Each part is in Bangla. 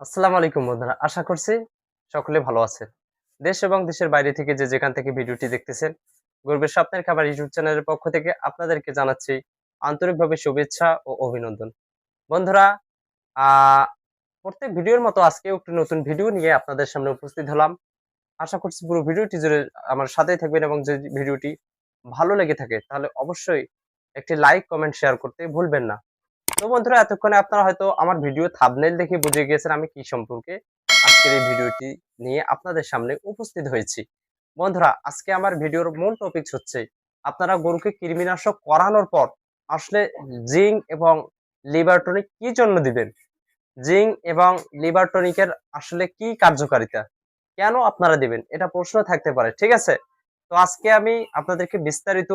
আসসালামু আলাইকুম বন্ধুরা, আশা করছি সকলে ভালো আছেন। দেশ এবং দেশের বাইরে থেকে যে যেখান থেকে ভিডিওটি দেখতেছেন, গর্বের স্বপ্নের খাবার ইউটিউব চ্যানেলের পক্ষ থেকে আপনাদেরকে জানাচ্ছি আন্তরিকভাবে শুভেচ্ছা ও অভিনন্দন। বন্ধুরা প্রত্যেক ভিডিওর মতো আজকে একটি নতুন ভিডিও নিয়ে আপনাদের সামনে উপস্থিত হলাম। আশা করছি পুরো ভিডিওটি জুড়ে আমার সাথেই থাকবেন এবং যদি ভিডিওটি ভালো লেগে থাকে, তাহলে অবশ্যই একটি লাইক, কমেন্ট, শেয়ার করতে ভুলবেন না। তো বন্ধুরা, এতক্ষণে আপনারা হয়তো আমার ভিডিও থাবনেল দেখে বুঝে গিয়েছেন আমি কি সম্পর্কে আজকের এই ভিডিওটি নিয়ে আপনাদের সামনে উপস্থিত হয়েছি। বন্ধুরা, আজকে আমার ভিডিওর মূল টপিক হচ্ছে, আপনারা গরুকে কৃমিনাশক করানোর পর আসলে জিঙ্ক এবং লিভার টনিক কি জন্য দিবেন? জিঙ্ক এবং লিবারটনিকের আসলে কি কার্যকারিতা? কেন আপনারা দিবেন? এটা প্রশ্ন থাকতে পারে, ঠিক আছে? তো আজকে আমি আপনাদেরকে বিস্তারিত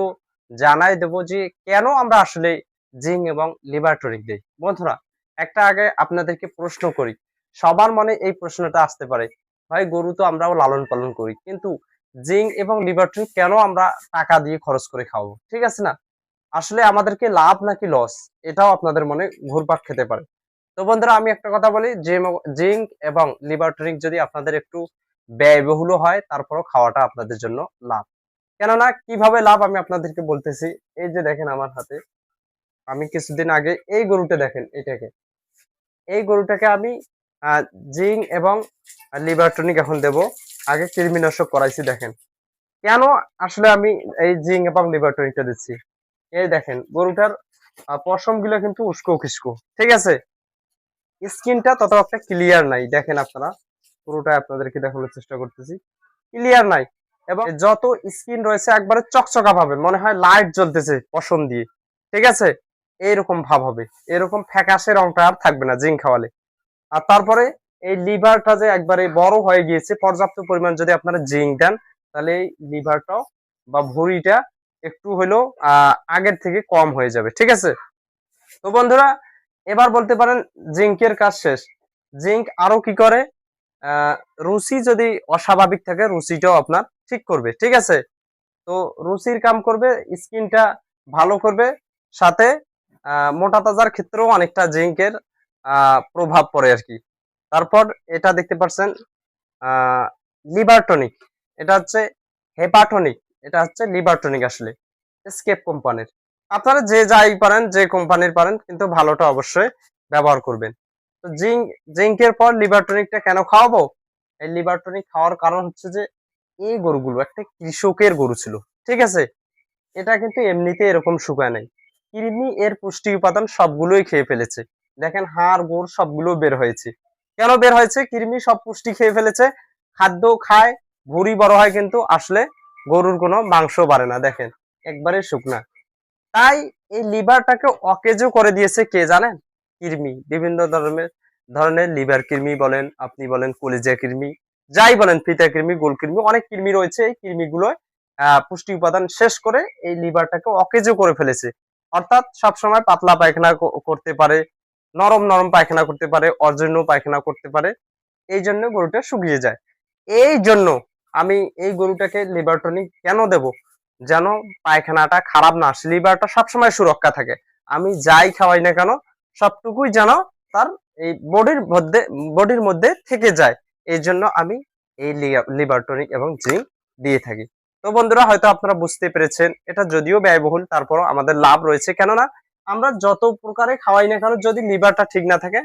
জানাই দেব যে কেন আমরা আসলে জিঙ্ক এবং লিভার টনিক দেই। বন্ধুরা, একটা আগে আপনাদেরকে প্রশ্ন করি। সবার মনে এই প্রশ্নটা আসতে পারে, ভাই, গরু তো আমরাও লালন পালন করি, কিন্তু জিঙ্ক এবং লিভার কেন আমরা টাকা দিয়ে খরচ করে খাওয়াবো? ঠিক আছে না? আসলে আমাদেরকে লাভ নাকি লস, এটাও আপনাদের মনে ঘুরপাক খেতে পারে। তো বন্ধুরা, আমি একটা কথা বলি জিঙ্ক এবং লিভার যদি আপনাদের একটু ব্যয়বহুল হয়, তারপরও খাওয়াটা আপনাদের জন্য লাভ। কেননা, কীভাবে লাভ আমি আপনাদেরকে বলতেছি, এই যে দেখেন আমার হাতে আমি কিছুদিন আগে এই গরুটা দেখেন এটাকে। এই গরুটাকে আমি জিঙ্ক এবং লিভার টনিক এখন দেব। আগে কৃমিনাশক করাইছি, দেখেন। কেন আসলে আমি এই জিঙ্ক এবং লিভার টনিকটা দিচ্ছি? এই দেখেন, গরুটার পশমগুলো কিন্তু উস্কো খিস্কো, ঠিক আছে? স্কিনটা তত একটা ক্লিয়ার নাই, দেখেন আপনারা। পুরোটা আপনাদেরকে দেখানোর চেষ্টা করতেছি। ক্লিয়ার নাই। এবং যত স্কিন রয়েছে একবারে চকচকা ভাবে, মনে হয় লাইট জ্বলতেছে পশম দিয়ে, ঠিক আছে? এইরকম ভাব হবে। এরকম ফ্যাকাশে রংটা আর থাকবে না জিঙ্ক খাওয়ালে। আর তারপরে এই লিভারটা যে একবারে বড় হয়ে গিয়েছে, পর্যাপ্ত পরিমাণ যদি আপনারা জিঙ্ক দেন, তাহলে এই লিভারটাও বা ভুঁড়িটা একটু হলেও আগের থেকে কম হয়ে যাবে। ঠিক আছে? তো বন্ধুরা, এবার বলতে পারেন জিঙ্কের কাজ শেষ। জিঙ্ক আরও কি করে? রুচি যদি অস্বাভাবিক থাকে, রুচিটাও আপনার ঠিক করবে। ঠিক আছে? তো রুচির কাম করবে, স্কিনটা ভালো করবে, সাথে মোটা তাজার ক্ষেত্রেও অনেকটা জিঙ্কের প্রভাব পড়ে আর কি। তারপর এটা দেখতে পাচ্ছেন লিভার টনিক এটা হচ্ছে হেপাটনিক, এটা হচ্ছে লিভার টনিক আসলে, স্কেপ কোম্পানির। আপনারা যে যাই পারেন, যে কোম্পানির পারেন, কিন্তু ভালোটা অবশ্যই ব্যবহার করবেন। তো জিঙ্ক, জিঙ্কের পর লিভার টনিকটা কেন খাওয়াবো? এই লিভার টনিক খাওয়ার কারণ হচ্ছে যে, এই গরুগুলো একটা কৃষকের গরু ছিল, ঠিক আছে? এটা কিন্তু এমনিতে এরকম শুকায় নাই। কৃমি এর পুষ্টি উপাদান সবগুলোই খেয়ে ফেলেছে। দেখেন হাড়, গোড় সবগুলো বের হয়েছে। কেন বের হয়েছে? কৃমি সব পুষ্টি খেয়ে ফেলেছে। খাদ্য খায়, ভুড়ি বড় হয় কিন্তু আসলে গরুর কোনো মাংস বাড়ে না, দেখেন। একবারে শুকনা। তাই এই লিভারটাকে অকেজো করে দিয়েছে কে জানেন? কৃমি বিভিন্ন ধরনের ধরনের লিভার কৃমি বলেন, আপনি বলেন কলিজা কৃমি যাই বলেন, ফিতা কৃমি গোল কৃমি অনেক কৃমি রয়েছে। এই কৃমিগুলো পুষ্টি উপাদান শেষ করে এই লিভারটাকে অকেজো করে ফেলেছে। অর্থাৎ সবসময় পাতলা পায়খানা করতে পারে, নরম নরম পায়খানা করতে পারে, অজীর্ণ পায়খানা করতে পারে, এই জন্য গরুটা শুকিয়ে যায়। এই জন্য আমি এই গরুটাকে লিভার টনিক কেন দেব? যেন পায়খানাটা খারাপ না আসে। লিভারটা সবসময় সুরক্ষা থাকে। আমি যাই খাওয়াই না কেন, সবটুকুই যেন তার এই বডির মধ্যে বডির মধ্যে থেকে যায়। এই জন্য আমি এই লিভার টনিক এবং জিঙ্ক দিয়ে থাকি। তো বন্ধুরা, হয়তো আপনারা বুঝতে পেরেছেন, এটা যদিও ব্যয়বহুল, তারপরও আমাদের লাভ রয়েছে। কেননা, আমরা যত প্রকারে খাওয়াই না কেন, যদি লিভারটা ঠিক না থাকে,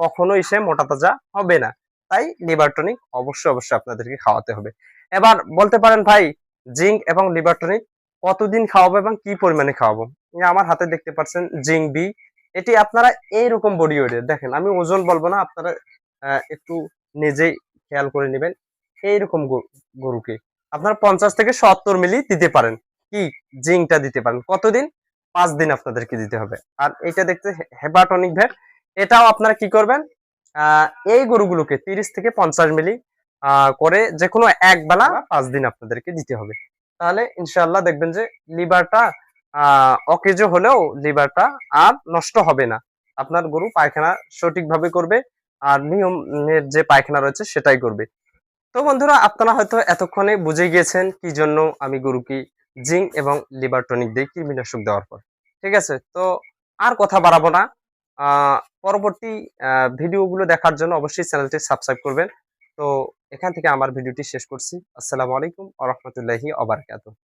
কখনোই সে মোটা তাজা হবে না। তাই লিভার টনিক অবশ্যই অবশ্যই আপনাদেরকে খাওয়াতে হবে। এবার বলতে পারেন ভাই, জিঙ্ক এবং লিভার টনিক কতদিন খাওয়াবো এবং কি পরিমাণে খাওয়াবো? আমার হাতে দেখতে পাচ্ছেন জিঙ্ক বি। এটি আপনারা এইরকম বডি ওয়েটের দেখেন, আমি ওজন বলব না, আপনারা একটু নিজেই খেয়াল করে নেবেন। এইরকম গরুকে। আপনারা পঞ্চাশ থেকে সত্তর মিলি দিতে পারেন। কি জিঙ্কটা দিতে পারেন? কতদিন? পাঁচ দিন আপনাদেরকে দিতে হবে। আর এটা দেখতে হেপাটনিক ভ্যাট এটাও আপনারা কি করবেন? এই গরুগুলোকে তিরিশ থেকে পঞ্চাশ মিলি করে যে কোনো এক বেলা পাঁচ দিন আপনাদেরকে দিতে হবে। তাহলে ইনশাল্লাহ দেখবেন যে লিভারটা অকেজো হলেও লিভারটা আর নষ্ট হবে না। আপনার গরু পায়খানা সঠিকভাবে করবে, আর নিয়মের যে পায়খানা রয়েছে সেটাই করবে। তো বন্ধুরা, আপনারা হয়তো এতক্ষণে বুঝে গিয়েছেন কি জন্য আমি গরুকে জিঙ্ক এবং লিভার টনিক দিয়ে কৃমিনাশক দেওয়ার পর। ঠিক আছে? তো আর কথা বাড়াবো না। পরবর্তী ভিডিওগুলো দেখার জন্য অবশ্যই চ্যানেলটি সাবস্ক্রাইব করবেন। তো এখান থেকে আমার ভিডিওটি শেষ করছি। আসসালামু আলাইকুম আ রহমতুল্লাহি আবরকাত